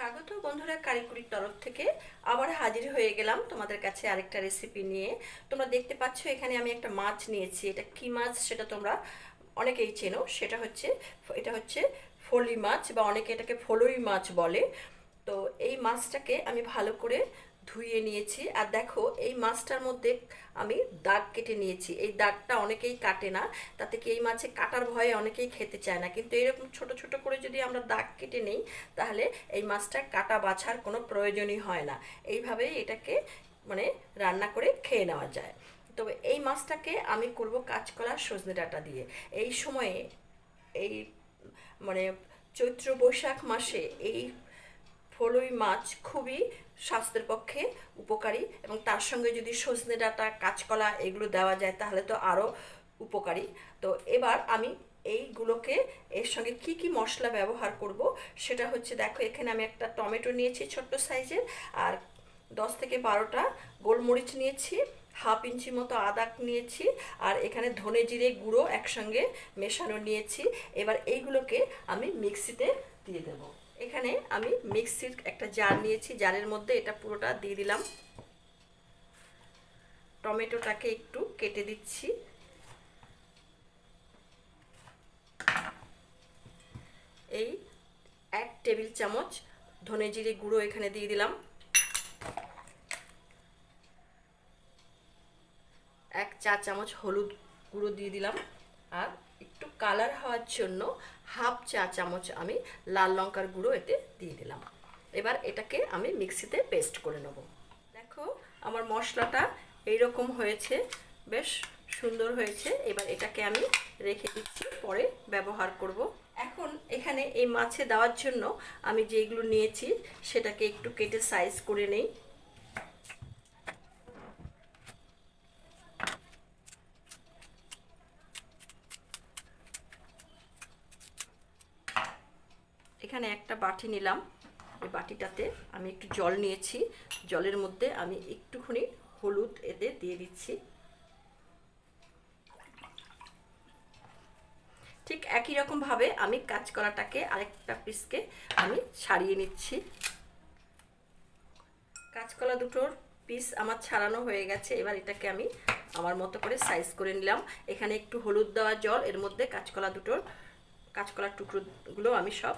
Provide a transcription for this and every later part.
স্বাগত বন্ধুরা কারিকুরির তরফ থেকে। আবার হাজির হয়ে গেলাম তোমাদের কাছে আরেকটা রেসিপি নিয়ে। তোমরা দেখতে পাচ্ছ, এখানে আমি একটা মাছ নিয়েছি। এটা কি মাছ সেটা তোমরা অনেকেই চেনো। সেটা হচ্ছে, এটা হচ্ছে ফলি মাছ বা অনেকে এটাকে ফলই মাছ বলে। তো এই মাছটাকে আমি ভালো করে ধুয়ে নিয়েছি। আর দেখো, এই মাছটার মধ্যে আমি দাগ কেটে নিয়েছি। এই দাগটা অনেকেই কাটে না, তাতে কি এই মাছে কাটার ভয়ে অনেকেই খেতে চায় না। কিন্তু এরকম ছোট ছোট করে যদি আমরা দাগ কেটে নেই, তাহলে এই মাছটা কাটা বাছার কোনো প্রয়োজনই হয় না। এইভাবেই এটাকে মানে রান্না করে খেয়ে নেওয়া যায়। তবে এই মাছটাকে আমি করব কাঁচকলা সজনে ডাঁটা দিয়ে। এই সময়ে এই মানে চৈত্র বৈশাখ মাসে এই ফলুই মাছ খুবই স্বাস্থ্যের পক্ষে উপকারী এবং তার সঙ্গে যদি সজনে ডাঁটা, কাঁচকলা এগুলো দেওয়া যায় তাহলে তো আরও উপকারী। তো এবার আমি এইগুলোকে এর সঙ্গে কি কি মশলা ব্যবহার করব সেটা হচ্ছে দেখো, এখানে আমি একটা টমেটো নিয়েছি ছোট্ট সাইজের আর দশ থেকে বারোটা গোলমরিচ নিয়েছি, হাফ ইঞ্চি মতো আদা নিয়েছি আর এখানে ধনে জিরে গুঁড়ো একসঙ্গে মেশানো নিয়েছি। এবার এইগুলোকে আমি মিক্সিতে দিয়ে দেবো। এখানে আমি মিক্সির একটা জার নিয়েছি। জারের মধ্যে এটা পুরোটা দিয়ে দিলাম। টমেটোটাকে একটু কেটে দিচ্ছি। এই এক টেবিল চামচ ধনে জিরে গুঁড়ো এখানে দিয়ে দিলাম। এক চা চামচ হলুদ গুঁড়ো দিয়ে দিলাম। আর একটু কালার হওয়ার জন্য হাফ চা চামচ আমি লাল লঙ্কার গুঁড়ো এতে দিয়ে দিলাম। এবার এটাকে আমি মিক্সিতে পেস্ট করে নেব। দেখো আমার মশলাটা এইরকম হয়েছে, বেশ সুন্দর হয়েছে। এবার এটাকে আমি রেখে দিচ্ছি, পরে ব্যবহার করব। এখন এখানে এই মাছে দেওয়ার জন্য আমি যেগুলো নিয়েছি, সেটাকে একটু কেটে সাইজ করে নেই। এখানে একটা বাটি নিলাম। এই বাটিটাতে আমি একটু জল নিয়েছি। জলের মধ্যে আমি একটুখানি হলুদ এতে দিয়ে দিচ্ছি। ঠিক একই রকমভাবে আমি কাঁচকলাটাকে আরেকটা পিসকে আমি ছাড়িয়ে নিচ্ছি। কাঁচকলা দুটোর পিস আমার ছাড়ানো হয়ে গেছে। এবার এটাকে আমি আমার মতো করে সাইজ করে নিলাম। এখানে একটু হলুদ দেওয়া জল, এর মধ্যে কাঁচকলা দুটোর কাঁচকলার টুকরোগুলো আমি সব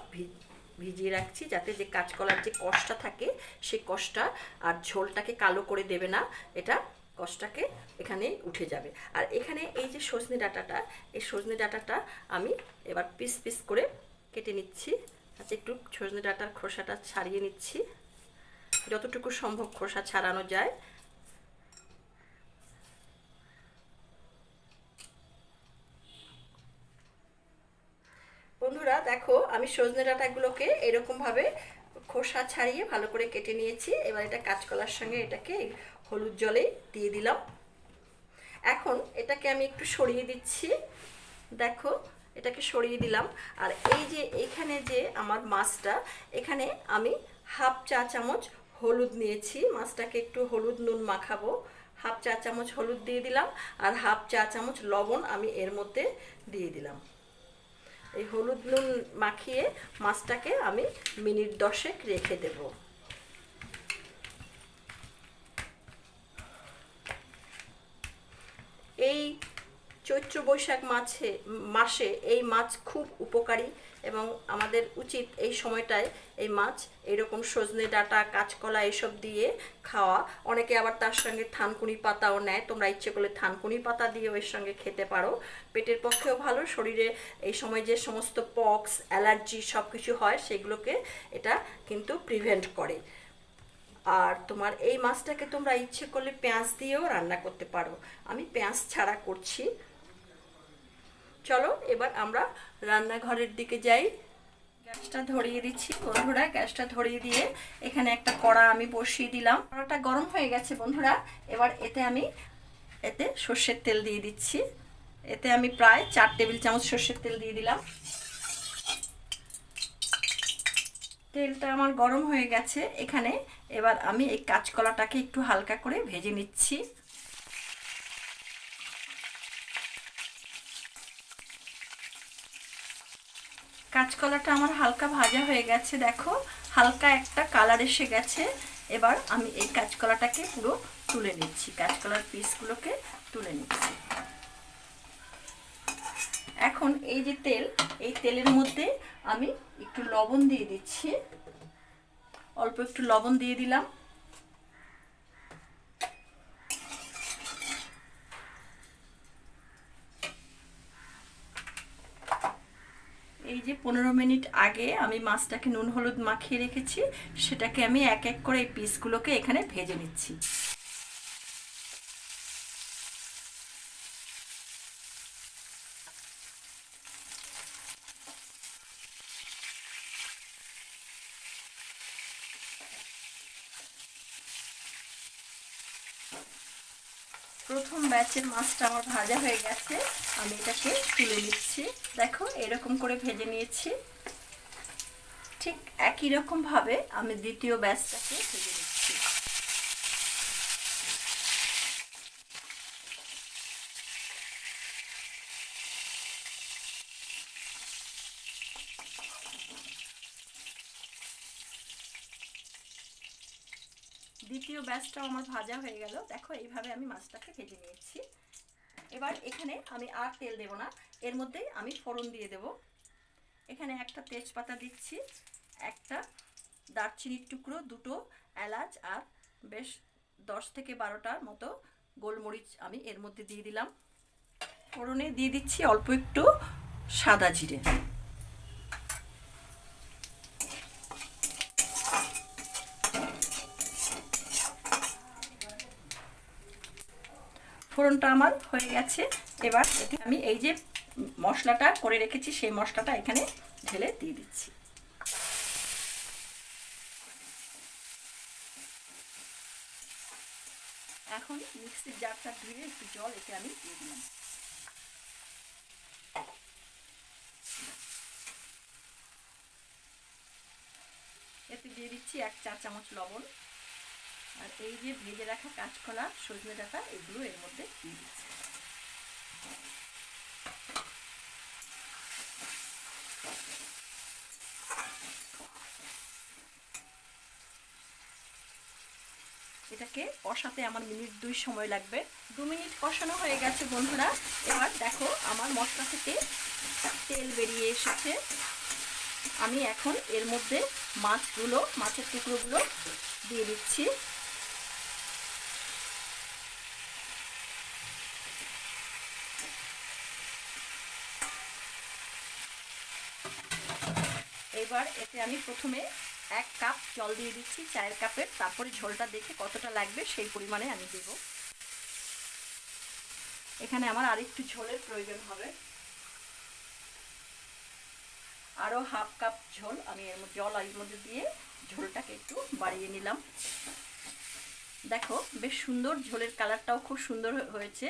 ভিজিয়ে রাখছি যাতে যে কাঁচকলার যে কষটা থাকে সেই কষটা আর ঝোলটাকে কালো করে দেবে না, এটা কষটাকে এখানে উঠে যাবে। আর এখানে এই যে সজনে ডাটাটা, এই সজনে ডাটাটা আমি এবার পিস পিস করে কেটে নিচ্ছি। আচ্ছা একটু সজনে ডাটার খোসাটা ছাড়িয়ে নিচ্ছি। যতটুকু সম্ভব খোসা ছাড়ানো যায় বন্ধুরা দেখো আমি সজনে ডাঁটাগুলোকে এরকমভাবে খোসা ছাড়িয়ে ভালো করে কেটে নিয়েছি। এবার এটা কাঁচকলার সঙ্গে এটাকে হলুদ জলে দিয়ে দিলাম। এখন এটাকে আমি একটু সরিয়ে দিচ্ছি। দেখো, এটাকে সরিয়ে দিলাম। আর এই যে এখানে যে আমার মাছটা, এখানে আমি হাফ চা চামচ হলুদ নিয়েছি। মাছটাকে একটু হলুদ নুন মাখাবো। হাফ চা চামচ হলুদ দিয়ে দিলাম। আর হাফ চা চামচ লবণ আমি এর মধ্যে দিয়ে দিলাম। এই হলুদ নুন মাখিয়ে মাছটাকে আমি মিনিট দশেক রেখে দেব। এই চৈত্র বৈশাখ মাছে মাসে এই মাছ খুব উপকারী। এবং আমাদের উচিত এই সময়টায় এই মাছ, এরকম সজনে ডাঁটা, কাঁচকলা এসব দিয়ে খাওয়া। অনেকে আবার তার সঙ্গে থানকুনি পাতাও নেয়। তোমরা ইচ্ছে করলে থানকুনি পাতা দিয়েও এর সঙ্গে খেতে পারো। পেটের পক্ষেও ভালো, শরীরে এই সময় যে সমস্ত পক্স, অ্যালার্জি সব কিছু হয়, সেগুলোকে এটা কিন্তু প্রিভেন্ট করে। আর তোমার এই মাছটাকে তোমরা ইচ্ছে করলে পেঁয়াজ দিয়েও রান্না করতে পারো। আমি পেঁয়াজ ছাড়া করছি। চলো, এবার আমরা রান্নাঘরের দিকে যাই। গ্যাসটা ধরিয়ে দিচ্ছি, বন্ধুরা, গ্যাসটা ধরিয়ে দিয়ে এখানে একটা কড়া আমি বসিয়ে দিলাম। কড়াটা গরম হয়ে গেছে, বন্ধুরা। এবার এতে আমি, এতে সর্ষের তেল দিয়ে দিচ্ছি। এতে আমি প্রায় চার টেবিল চামচ সর্ষের তেল দিয়ে দিলাম। তেলটা আমার গরম হয়ে গেছে। এখানে এবার আমি এই কাঁচকলাটাকে একটু হালকা করে ভেজে নিচ্ছি। কাঁচকলাটা আমার হালকা ভাজা হয়ে গেছে, দেখো। হালকা একটা কালার এসে গেছে। এবার আমি এই কাঁচকলাটাকে পুরো তুলে নিচ্ছি। কাঁচকলার পিসগুলোকে তুলে নিচ্ছি। এখন এই যে তেল, এই তেলের মধ্যে আমি একটু লবণ দিয়ে দিচ্ছি। অল্প একটু লবণ দিয়ে দিলাম এই যে পনেরো মিনিট আগে আমি মাছটাকে নুন হলুদ মাখিয়ে রেখেছি, সেটাকে আমি এক এক করে এই পিসগুলোকে এখানে ভেজে নিচ্ছি। প্রথম ব্যাচের মাছটা আমার ভাজা হয়ে গেছে। আমি এটাকে তুলে নিচ্ছি। দেখো, এরকম করে ভেজে নিয়েছি। ঠিক একই রকম ভাবে আমি দ্বিতীয় ব্যাচটাকে ভেজে নিচ্ছি। দ্বিতীয় ব্যাচটাও আমার ভাজা হয়ে গেল। দেখো, এইভাবে আমি মাছটাকে ভেজে নিয়েছি। এবার এখানে আমি আর তেল দেব না। এর মধ্যেই আমি ফোড়ন দিয়ে দেব। এখানে একটা তেজপাতা দিচ্ছি, একটা দারচিনির টুকরো, দুটো এলাচ আর বেশ দশ থেকে বারোটার মতো গোলমরিচ আমি এর মধ্যে দিয়ে দিলাম। ফোড়নে দিয়ে দিচ্ছি অল্প একটু সাদা জিরে। ফোড়নটা আমার হয়ে গেছে। এবার এতে আমি এই যে মশলাটা করে রেখেছি, সেই মশলাটা এখানে ঢেলে দিয়ে দিচ্ছি। এখন মিক্সির জারটা ধুয়ে একটু জল এতে আমি দিয়ে দিলাম। এতে দিয়ে দিচ্ছি এক চা চামচ লবণ। এই যে ভেজে রাখা কাঁচকলা, সজনে ডাটা, এগুলো এর মধ্যে দিয়ে দিচ্ছি। এটাকে কষাতে আমার মিনিট দুই সময় লাগবে। দু মিনিট কষানো হয়ে গেছে বন্ধুরা। এবার দেখো আমার মশলা থেকে তেল বেরিয়ে এসেছে। আমি এখন এর মধ্যে মাছগুলো, মাছের টুকরোগুলো দিয়ে দিচ্ছি। এবার এতে আমি প্রথমে এক কাপ জল দিয়ে দিচ্ছি চায়ের কাপের। তারপরে ঝোলটা দেখে কতটা লাগবে সেই পরিমাণে আমি দেব। এখানে আমার আরেকটু ঝোলের প্রয়োজন হবে। আরও হাফ কাপ ঝোল আমি এর জল এর মধ্যে দিয়ে ঝোলটাকে একটু বাড়িয়ে নিলাম। দেখো, বেশ সুন্দর ঝোলের কালারটাও খুব সুন্দর হয়েছে।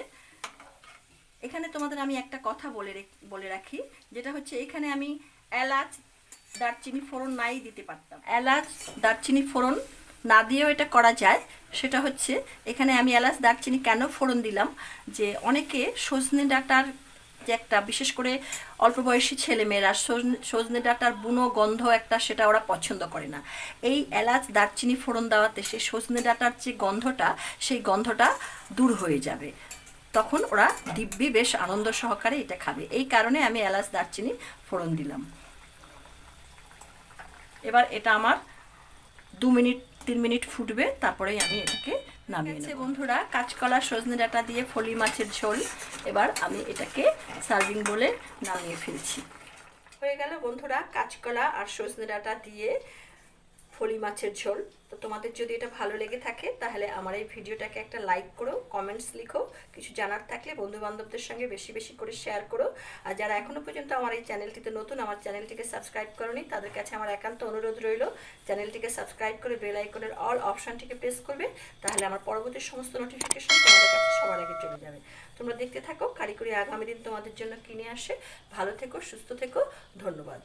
এখানে তোমাদের আমি একটা কথা বলে বলে রাখি, যেটা হচ্ছে এখানে আমি এলাচ দারচিনি ফোড়ন নাই দিতে পারতাম। এলাচ দারচিনি ফোড়ন না দিয়েও এটা করা যায়। সেটা হচ্ছে, এখানে আমি এলাচ দারচিনি কেন ফোড়ন দিলাম? যে অনেকে সজনে ডাটার যে একটা, বিশেষ করে অল্প বয়সী ছেলেমেয়েরা, সজনে ডাটার বুনো গন্ধ একটা সেটা ওরা পছন্দ করে না। এই এলাচ দারচিনি ফোড়ন দেওয়াতে সেই সজনে ডাটার যে গন্ধটা, সেই গন্ধটা দূর হয়ে যাবে। তখন ওরা দিব্যি বেশ আনন্দ সহকারে এটা খাবে। এই কারণে আমি এলাচ দারচিনি ফোড়ন দিলাম। এবার এটা আমার দু মিনিট তিন মিনিট ফুটবে তারপরেই আমি এটাকে নামিয়ে নেব। বন্ধুরা কাঁচকলা সজনে ডাটা দিয়ে ফলি মাছের ঝোল এবার আমি এটাকে সার্ভিং বলে নামিয়ে ফেলছি। হয়ে গেল বন্ধুরা কাঁচকলা আর সজনে ডাটা দিয়ে ফলি মাছের ঝোল। তো তোমাদের যদি এটা ভালো লেগে থাকে, তাহলে আমার এই ভিডিওটাকে একটা লাইক করো কমেন্টস লিখো। কিছু জানার থাকলে বন্ধু বান্ধবদের সঙ্গে বেশি বেশি করে শেয়ার করো। আর যারা এখনও পর্যন্ত আমার এই চ্যানেলটিতে নতুন, আমার চ্যানেলটিকে সাবস্ক্রাইব করনি, তাদের কাছে আমার একান্ত অনুরোধ রইল চ্যানেলটিকে সাবস্ক্রাইব করে বেল আইকনের অল অপশানটিকে প্রেস করবে, তাহলে আমার পরবর্তী সমস্ত নোটিফিকেশন তোমাদের কাছে সবার আগে চলে যাবে। তোমরা দেখতে থাকো, কারিগরি আগামী দিন তোমাদের জন্য কিনে আসে। ভালো থেকো, সুস্থ থেকো, ধন্যবাদ।